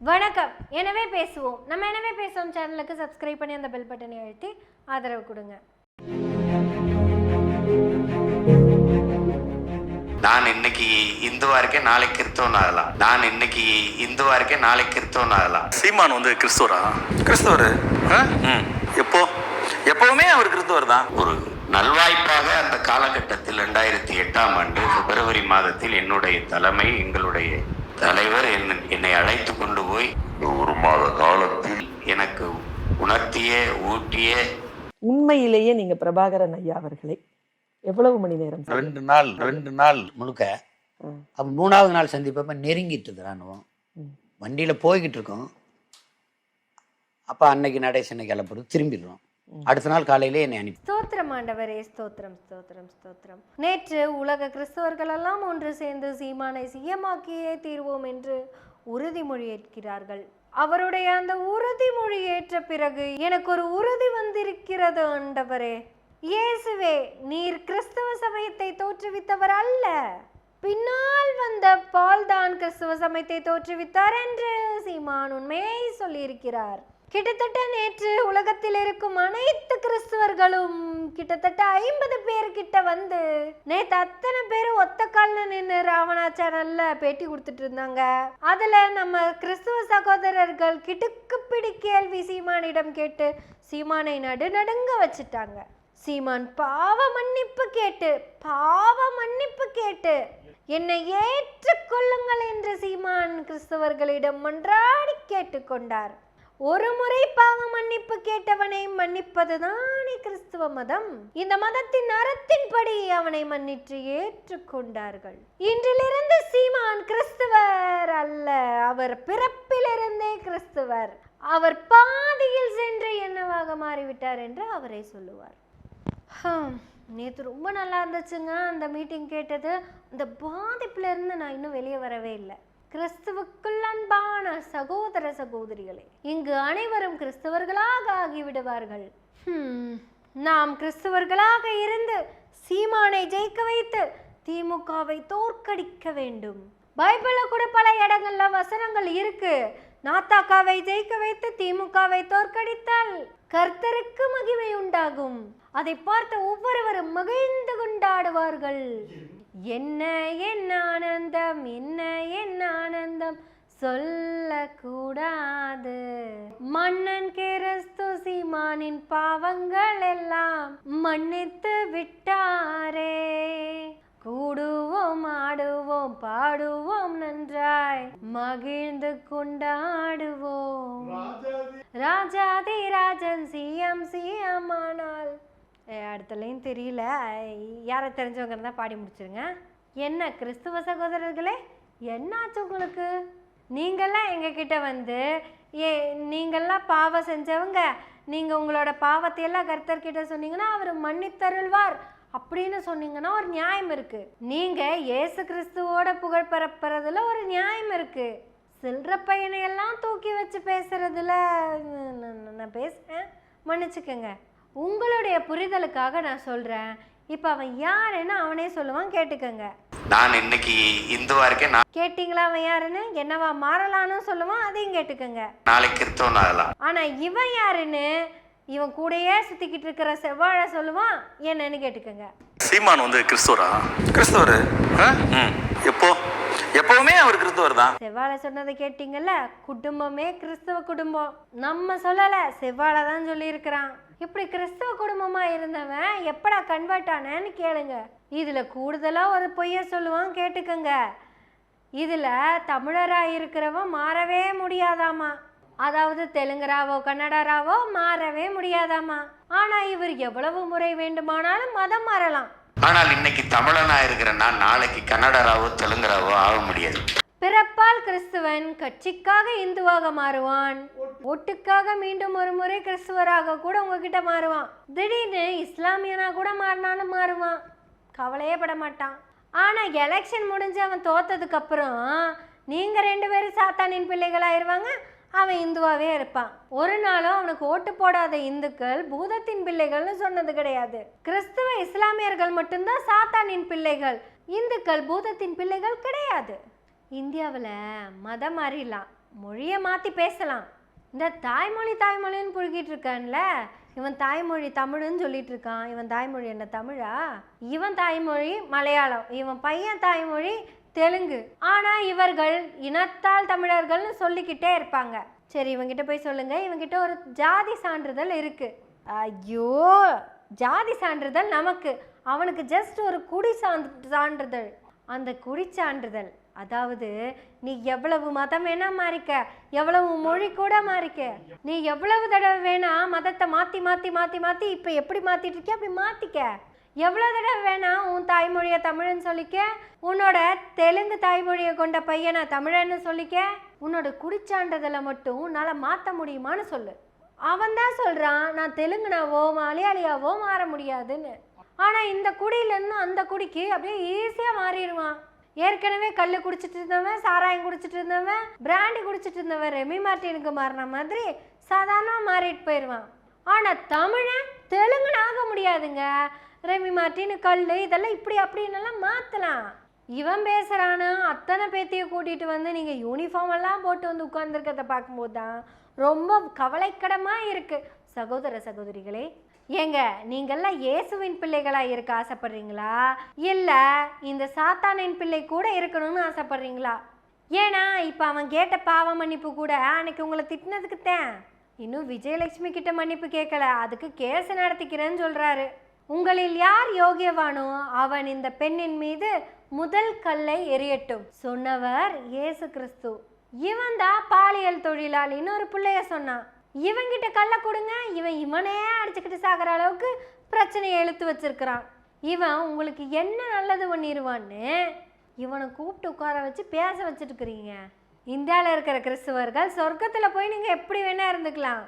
வணக்கம். எனவே பேசுவோம். நம்ம எனவே பேசுவோம். சேனலுக்கு சப்ஸ்கிரைப் பண்ணி அந்த பெல் பட்டனை அழுத்தி ஆதரவு கொடுங்க. நான் இன்னைக்கு இந்துவா இருக்கேன். நாளைக்கு கிறிஸ்தவன் ஆகலாம் நான் இன்னைக்கு இந்துவா இருக்கேன். நாளைக்கு கிறிஸ்தவன் ஆகலாம் சீமான் வந்து கிறிஸ்துவரா? கிறிஸ்துவர். எப்போ? எப்பவுமே அவர் கிறிஸ்துவர் தான். ஒரு நல்வாய்ப்பாக அந்த காலகட்டத்தில் ரெண்டாயிரத்தி எட்டாம் ஆண்டு பிப்ரவரி மாதத்தில் என்னுடைய தலைமை எங்களுடைய தலைவர் என்னை- என்னை அழைத்து கொண்டு போய் ஒரு மாத காலத்தில் எனக்கு உணர்த்திய ஊட்டிய உண்மையிலேயே நீங்க பிரபாகரன் ஐயா அவர்களை எவ்வளவு மணி நேரம்? ரெண்டு நாள் ரெண்டு நாள் முழுக்க. அப்போ மூணாவது நாள் சந்திப்பப்ப நெருங்கிட்டு ராணுவம். வண்டியில் போய்கிட்டு இருக்கோம் அப்போ அன்னைக்கு நடேசனை கிளப்புறது திரும்பிடுறோம் அடுத்த நாள் காலையிலே என்னை அனுப்பி ஸ்தோத்திரம் ஆண்டவரே ஸ்தோத்திரம் ஸ்தோத்திரம் ஸ்தோத்திரம். நேற்று உலக கிறிஸ்தவர்கள் எல்லாம் ஒன்று சேர்ந்து சீமானை சிஎமாக்கியே தீர்வோம் என்று உறுதிமொழி ஏற்கிறார்கள். அவருடைய அந்த உறுதிமொழி ஏற்ற பிறகு எனக்கு ஒரு உறுதி வந்திருக்கிறது ஆண்டவரே. இயேசுவே நீர் கிறிஸ்தவ சமயத்தை தோற்றுவித்தவர் அல்ல. பின்னால் வந்த பால் தான் கிறிஸ்தவ சமயத்தை தோற்றுவித்தார் என்று சீமான் உண்மையை சொல்லியிருக்கிறார். கிட்டத்தட்ட நேற்று உலகத்தில் இருக்கும் அனைத்து கிறிஸ்துவர்களும் கிட்டத்தட்ட ஐம்பது பேர் கிட்ட வந்து நேற்று அத்தனை பேரும் ஒத்த காலில் நின்று ராவணா சேனல்ல பேட்டி கொடுத்துட்டு இருந்தாங்க. அதுல நம்ம கிறிஸ்துவ சகோதரர்கள் கிடுக்கு பிடி கேள்வி சீமானிடம் கேட்டு சீமானை நடுநடுங்க வச்சுட்டாங்க. சீமான் பாவ மன்னிப்பு கேட்டு பாவ மன்னிப்பு கேட்டு என்னை ஏற்றுக்கொள்ளுங்கள் என்று சீமான் கிறிஸ்தவர்களிடம் மன்றாடி கேட்டுக்கொண்டார். ஒரு முறை பாவ மன்னிப்பு கேட்டவனை மன்னிப்பதுதானே கிறிஸ்துவ மதம். இந்த மதத்தின் அறத்தின்படி அவனை மன்னித்து ஏற்றுக்கொண்டார்கள். இன்றிலிருந்து சீமான் கிறிஸ்துவர் அல்ல அவர் பிறப்பிலிருந்தே கிறிஸ்துவர். அவர் பாதியில் சென்று என்னவாக மாறிவிட்டார் என்று அவரே சொல்லுவார். நேற்று ரொம்ப நல்லா இருந்துச்சுங்க அந்த மீட்டிங் கேட்டது. இந்த பாதிப்புல இருந்து நான் இன்னும் வெளியே வரவே இல்லை. கிறிஸ்துவுக்குள் அன்பான சகோதர சகோதரிகளே இங்கு அனைவரும் கிறிஸ்தவர்களாக ஆகிவிடுவார்கள். நாம் கிறிஸ்தவர்களாக இருந்து சீமானை ஜெயிக்க வைத்து திமுகவை தோற்கடிக்க வேண்டும். பைபிளில் கூட பல இடங்கள்ல வசனங்கள் இருக்கு. நாத்தாக்காவை ஜெயிக்க வைத்து திமுகவை தோற்கடித்தால் கர்த்தருக்கு மகிமை உண்டாகும். அதை பார்த்த ஒவ்வொருவரும் மகிழ்ந்து கொண்டாடுவார்கள். என்ன என்ன ஆனந்தம் என்ன என்ன ஆனந்தம் சொல்லக்கூடாது. மன்னன் கிறிஸ்து சீமானின் பாவங்கள் எல்லாம் மன்னித்து விட்டாரே. கூடுவோம் ஆடுவோம் பாடுவோம் நன்றாய். மகிழ்ந்து கொண்டாடுவோம். ராஜாதி ராஜன் சிஎம் சிஎம் ஆனால் அடுத்தலையும் தெரியல. யாரை தெரிஞ்சவங்க இருந்தால் பாடி முடிச்சிருங்க. என்ன கிறிஸ்துவ சகோதரர்களே என்னாச்சு உங்களுக்கு? நீங்கள்லாம் எங்ககிட்ட வந்து ஏ நீங்கள்லாம் பாவம் செஞ்சவங்க நீங்கள் உங்களோட பாவத்தையெல்லாம் கர்த்தர்கிட்ட சொன்னீங்கன்னா அவர் மன்னித்தருள்வார் அப்படின்னு சொன்னீங்கன்னா ஒரு நியாயம் இருக்குது நீங்கள் இயேசு கிறிஸ்துவோட புகழ் பரப்புறதுல ஒரு நியாயம் இருக்குது சில்லற பையனை எல்லாம் தூக்கி வச்சு பேசுகிறதுல நான் பேசுகிறேன் மன்னிச்சுக்கோங்க. உங்களுடைய புரிதலுக்காக நான் சொல்றேன். இப்போ அவன் யாருன்னு அவனே சொல்லுவான் கேட்டுக்கோங்க. நான் இன்னைக்கு இந்துவா இருக்கேன் நா- கேட்டிங்களா அவன் யாருன்னு? என்னவா மாறலான்னு சொல்லுவான் அதையும் கேட்டுக்கோங்க. நாளைக்கு கிறிஸ்தவன் ஆகலாம். ஆனா இவன் யாருன்னு? இவன் கூடயே சுத்திக்கிட்டு இருக்கிற செவ்வாழை சொல்லுவான் என்னன்னு கேட்டுக்கோங்க. சீமான் வந்து கிறிஸ்துவரா? கிறிஸ்துவர். எப்போ? எப்பவுமே அவர் கிறிஸ்துவர் தான் செவ்வாழை சொன்னதை கேட்டிங்கல்ல குடும்பமே கிறிஸ்தவ குடும்பம். நம்ம சொல்லல செவ்வாழை தான் சொல்லியிருக்கிறான். இப்படி கிறிஸ்தவ குடும்பமாக இருந்தவன் எப்படா கன்வெர்ட் ஆனேன்னு கேளுங்க. இதில் கூடுதலாக ஒரு பொய்ய சொல்லுவான் கேட்டுக்கங்க. இதில் தமிழராக இருக்கிறவன் மாறவே முடியாதாமா? அதாவது தெலுங்கராவோ கன்னடராவோ மாறவே முடியாதாமா? ஆனா இவர் எவ்வளவு முறை வேண்டுமானாலும் மதம் மாறலாம். ஆனால் இன்னைக்கு தமிழனா இருக்கிற நான் நாளைக்கு கன்னடராவோ தெலுங்கராவோ ஆக முடியாது. பிறப்பால் கிறிஸ்துவன் கட்சிக்காக இந்துவாக மாறுவான். ஒட்டுக்காக மீண்டும் ஒரு முறை கிறிஸ்துவராக கூட உங்ககிட்ட மாறுவான். திடீர்னு இஸ்லாமியனா கூட மாறினாலும் மாறுவான். கவலையே பட மாட்டான். ஆனா எலெக்ஷன் முடிஞ்சு அவன் தோத்ததுக்கு அப்புறம் நீங்க ரெண்டு பேரும் சாத்தானின் பிள்ளைகளாயிருவாங்க அவன் இந்துவாவே இருப்பான். ஒரு நாளும் அவனுக்கு ஓட்டு போடாத இந்துக்கள் பூதத்தின் பிள்ளைகள்னு சொன்னது கிடையாது. கிறிஸ்துவ இஸ்லாமியர்கள் மட்டும்தான் சாத்தானின் பிள்ளைகள் இந்துக்கள் பூதத்தின் பிள்ளைகள் கிடையாது. இந்தியாவில் மதம் மாறிடலாம். மொழியை மாற்றி பேசலாம். இந்த தாய்மொழி தாய்மொழின்னு புழுகிட்டு இருக்கான்ல இவன் தாய்மொழி தமிழ்னு சொல்லிட்டு இருக்கான் இவன் தாய்மொழி என்ன தமிழா? இவன் தாய்மொழி மலையாளம். இவன் பையன் தாய்மொழி தெலுங்கு. ஆனால் இவர்கள் இனத்தால் தமிழர்கள்னு சொல்லிக்கிட்டே இருப்பாங்க. சரி இவங்கிட்ட போய் சொல்லுங்க. இவங்கிட்ட ஒரு ஜாதி சான்றிதழ் இருக்கு. ஐயோ! ஜாதி சான்றிதழ் நமக்கு. அவனுக்கு ஜஸ்ட் ஒரு குடி சான்று சான்றிதழ். அந்த குடி சான்றிதழ் அதாவது நீ எவ்வளவு மதம் வேணா மாறிக்க எவ்வளவு மொழி கூட மாறிக்க. நீ எவ்வளவு தடவை வேணா மதத்தை மாத்தி மாத்தி மாத்தி மாத்தி இப்ப எப்படி மாத்திட்டு இருக்கிய அப்படி மாத்திக்க. எவ்வளவு தடவை வேணா உன் தாய்மொழியை தமிழ்னு சொல்லிக்க உன்னோட தெலுங்கு தாய்மொழியை கொண்ட பையனை தமிழன்னு சொல்லிக்க உன்னோட குடிச்சான்றதில் மட்டும் உன்னால மாத்த முடியுமான்னு சொல்லு. அவன் தான் சொல்றான் நான் தெலுங்குனாவோ மலையாளியாவோ மாற முடியாதுன்னு. ஆனா இந்த குடியிலேருந்து அந்த குடிக்கு அப்படியே ஈஸியா மாறிடுவான். ஏற்கனவே கல் குடிச்சிட்டு இருந்தவன் சாராயம் குடிச்சிட்டு இருந்தவன் பிராண்டி குடிச்சிட்டு இருந்தவன் ரெமி மார்ட்டினுக்கு மாறின மாதிரி சாதாரணமாக மாறிட்டு போயிடுவான் ஆனால் தமிழன் தெலுங்குன்னு ஆக முடியாதுங்க. ரெமி மார்ட்டின் கல் இதெல்லாம் இப்படி அப்படின்னுலாம் மாற்றலாம் இவன் பேசுகிறானா அத்தனை பேத்தையும் கூட்டிகிட்டு வந்து நீங்கள் யூனிஃபார்ம் எல்லாம் போட்டு வந்து உட்காந்துருக்கிறத பார்க்கும்போது தான் ரொம்ப கவலைக்கிடமாக இருக்குது சகோதர சகோதரிகளே ஏங்க நீங்கள்லாம் இயேசுவின் பிள்ளைகளாக இருக்க ஆசைப்படுறீங்களா? இல்லை இந்த சாத்தானின் பிள்ளை கூட இருக்கணும்னு ஆசைப்படுறீங்களா? ஏன்னா இப்போ அவன் கேட்ட பாவ மன்னிப்பு கூட அன்னைக்கு உங்களை திட்டினதுக்கு தான். இன்னும் விஜயலட்சுமி கிட்ட மன்னிப்பு கேட்கல அதுக்கு கேஸ் நடத்திக்கிறேன்னு சொல்கிறாரு உங்களில் யார் யோகியவானோ அவன் இந்த பெண்ணின் மீது முதல் கல்லை எரியட்டும் சொன்னவர் இயேசு கிறிஸ்து. இவன் தான் பாலியல் தொழிலாளின்னு ஒரு பிள்ளைய சொன்னான். இவங்கிட்ட கள்ள கொடுங்க இவன் இவனே அடிச்சுக்கிட்டு சாகிற அளவுக்கு பிரச்சனையை இழுத்து வச்சிருக்கிறான். இவன் உங்களுக்கு என்ன நல்லது பண்ணிடுவான்னு இவனை கூப்பிட்டு உட்கார வச்சு பேச வச்சுட்டு இருக்கிறீங்க இந்தியாவில் இருக்கிற கிறிஸ்துவர்கள் சொர்க்கத்தில் போய் நீங்கள் எப்படி வேணால் இருந்துக்கலாம்.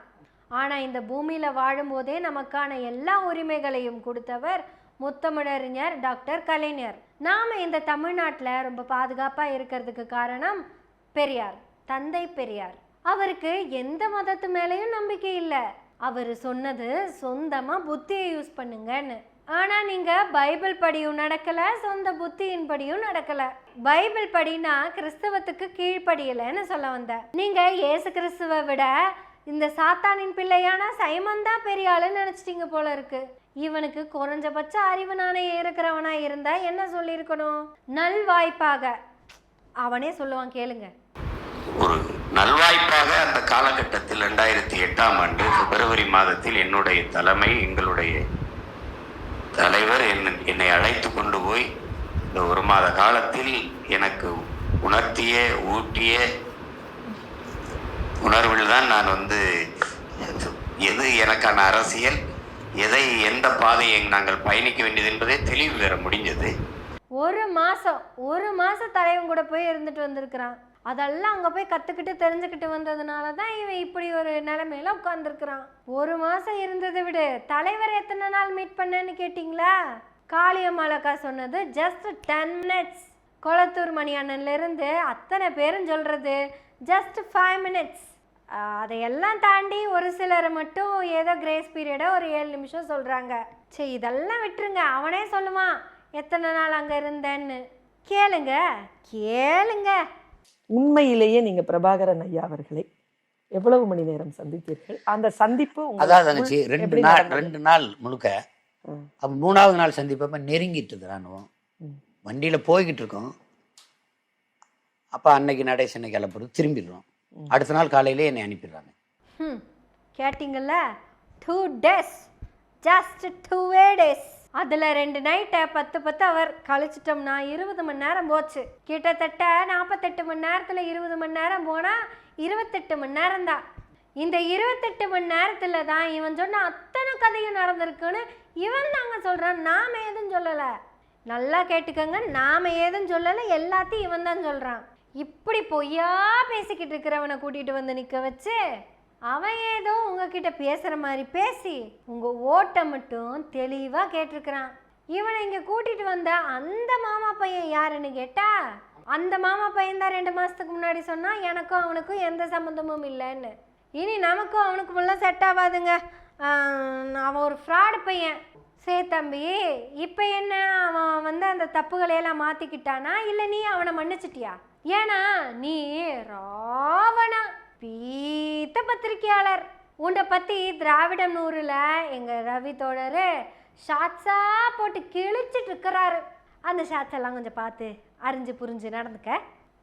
ஆனால் இந்த பூமியில் வாழும்போதே நமக்கான எல்லா உரிமைகளையும் கொடுத்தவர் முத்தமிழறிஞர் டாக்டர் கலைஞர். நாம் இந்த தமிழ்நாட்டில் ரொம்ப பாதுகாப்பாக இருக்கிறதுக்கு காரணம் பெரியார் தந்தை பெரியார். அவருக்கு எந்த மதத்து மேலேயும் நம்பிக்கை இல்லை. அவர் சொன்னது சொந்தமாக புத்தியை யூஸ் பண்ணுங்கன்னு. ஆனால் நீங்கள் பைபிள் படியும் நடக்கலை சொந்த புத்தியின் படியும் நடக்கலை. பைபிள் படினா கிறிஸ்தவத்துக்கு கீழ்ப்படியலைன்னு சொல்ல வந்தேன் நீங்கள் இயேசு கிறிஸ்துவை விட இந்த சாத்தானின் பிள்ளையான சைமன் தான் பெரிய ஆளுன்னு நினச்சிட்டிங்க போல இருக்கு. இவனுக்கு குறைஞ்சபட்ச அறிவு நாணயம் இருக்கிறவனா இருந்தா என்ன சொல்லியிருக்கணும்? நல்வாய்ப்பாக. அவனே சொல்லுவான் கேளுங்க. நல்வாய்ப்பாக அந்த காலகட்டத்தில் ரெண்டாயிரத்தி எட்டாம் ஆண்டு பிப்ரவரி மாதத்தில் என்னுடைய தலைமை எங்களுடைய தலைவர் என்னை- என்னை அழைத்து கொண்டு போய் இந்த ஒரு மாத காலத்தில் எனக்கு உணர்த்திய ஊட்டிய உணர்வில் தான் நான் வந்து எது எனக்கான அரசியல் எதை எந்த பாதையை நாங்கள் பயணிக்க வேண்டியது என்பதை தெளிவு பெற முடிஞ்சது. ஒரு மாசம் ஒரு மாசம் தலைவன் கூட போய் இருந்துட்டு வந்திருக்கிறான். அதெல்லாம் அங்கே போய் கற்றுக்கிட்டு தெரிஞ்சுக்கிட்டு வந்ததுனால தான் இவன் இப்படி ஒரு நிலமையில உட்காந்துருக்குறான் ஒரு மாதம் இருந்ததை விடு. தலைவர் எத்தனை நாள் மீட் பண்ணேன்னு கேட்டிங்களா? காளியம்மாளக்கா சொன்னது just ten minutes Kolathur Mani அண்ணன்லேருந்து அத்தனை பேரும் சொல்கிறது ஜஸ்ட் ஃபைவ் மினிட்ஸ் அதையெல்லாம் தாண்டி ஒரு சிலர் மட்டும் ஏதோ கிரேஸ் பீரியடை ஒரு ஏழு நிமிஷம் சொல்கிறாங்க சரி இதெல்லாம் விட்டுருங்க. அவனே சொல்லுவான் எத்தனை நாள் அங்கே இருந்தேன்னு. கேளுங்க கேளுங்க. உண்மையிலேயே நீங்க பிரபாகரன் ஐயா அவர்களை எவ்வளவு மணி நேரம் சந்தித்தீர்கள்? அந்த சந்திப்பு தங்கச்சி ரெண்டு நாள்? ரெண்டு நாள் முழுக்க. அப்போ மூணாவது நாள் சந்திப்பப்ப நெருங்கிட்டுது ராணுவம். வண்டியில் போய்கிட்டு இருக்கோம். அப்போ அன்னைக்கு நடேசனை கிளப்புறது திரும்பிடுறோம். அடுத்த நாள் காலையிலே என்னை அனுப்பிடுறாங்க. ம் கேட்டிங்கல்ல? Two days just two days அதில் ரெண்டு நைட்டை பத்து பத்து அவர் கழிச்சிட்டோம்னா இருபது மணி நேரம் போச்சு. கிட்டத்தட்ட நாற்பத்தெட்டு மணி நேரத்தில் இருபது மணி நேரம் போனால் இருபத்தெட்டு மணி நேரம் தான். இந்த இருபத்தெட்டு மணி நேரத்தில் தான் இவன் சொன்ன அத்தனை கதையும் நடந்திருக்குன்னு இவன் தாங்க சொல்கிறான் நாம் எதுவும் சொல்லலை. நல்லா கேட்டுக்கோங்க. நாம் ஏதும் சொல்லலை. எல்லாத்தையும் இவன் தான் சொல்கிறான் இப்படி பொய்யா பேசிக்கிட்டு இருக்கிறவனை கூட்டிகிட்டு வந்து நிற்க வச்சு அவன் ஏதோ உங்ககிட்ட பேசுகிற மாதிரி பேசி உங்கள் ஓட்டை மட்டும் தெளிவாக கேட்டிருக்கிறான். இவனை இங்கே கூட்டிகிட்டு வந்த அந்த மாமா பையன் யாருன்னு கேட்டா அந்த மாமா பையன் தான் ரெண்டு மாதத்துக்கு முன்னாடி சொன்னால் எனக்கும் அவனுக்கும் எந்த சம்மந்தமும் இல்லைன்னு. இனி நமக்கும் அவனுக்கு எல்லாம் செட் ஆகாதுங்க அவன் ஒரு ஃப்ராடு பையன். சரி தம்பி இப்போ என்ன அவன் வந்து அந்த தப்புகளையெல்லாம் மாற்றிக்கிட்டானா இல்லை நீ அவனை மன்னிச்சிட்டியா? ஏன்னா நீ ராவணா. பீத்த பத்திரிக்கையாளர். உன்னை பற்றி திராவிடம் நூறில் எங்கள் ரவி தோழர் ஷாட்ஸாக போட்டு கிழிச்சிட்டு இருக்கிறாரு. அந்த ஷாட்ஸ் எல்லாம் கொஞ்சம் பார்த்து அறிஞ்சு புரிஞ்சு நடந்துக்க.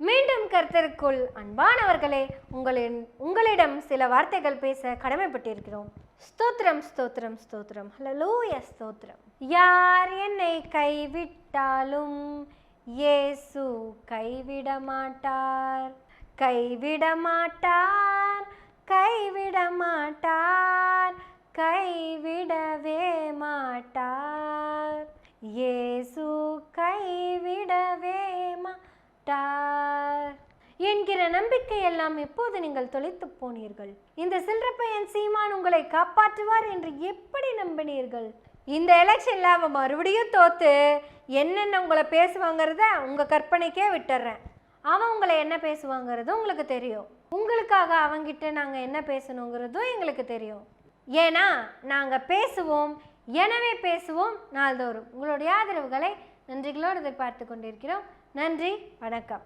மீண்டும் கருத்தருக்குள் அன்பானவர்களே உங்களின் உங்களிடம் சில வார்த்தைகள் பேச கடமைப்பட்டிருக்கிறோம். ஸ்தோத்திரம் ஸ்தோத்திரம் ஸ்தோத்திரம். ஹலலூய ஸ்தோத்திரம். யார் என்னை கைவிட்டாலும் இயேசு கைவிட மாட்டார் கைவிடமாட்டார் கைவிடமாட்டார் கைவிடவே மாட்டார். இயேசு கைவிடவே மாட்டார். என்கிற நம்பிக்கை எல்லாம் எப்போது நீங்கள் தொலைத்து போனீர்கள். இந்த சில்லறப்பையன் சீமான் உங்களை காப்பாற்றுவார் என்று எப்படி நம்பினீர்கள்? இந்த எலெக்ஷன்ல அவன் மறுபடியும் தோத்து என்னென்ன உங்களை பேசுவாங்கிறத உங்க கற்பனைக்கே விட்டுறேன். அவன் உங்களை என்ன பேசுவாங்கிறது உங்களுக்கு தெரியும். உங்களுக்காக அவங்கிட்ட நாங்கள் என்ன பேசணுங்கிறதும் எங்களுக்கு தெரியும். ஏன்னா நாங்கள் பேசுவோம். எனவே பேசுவோம் நாள்தோறும். உங்களுடைய ஆதரவுகளை நன்றிகளோடு எதிர்பார்த்து கொண்டிருக்கிறோம். நன்றி வணக்கம்.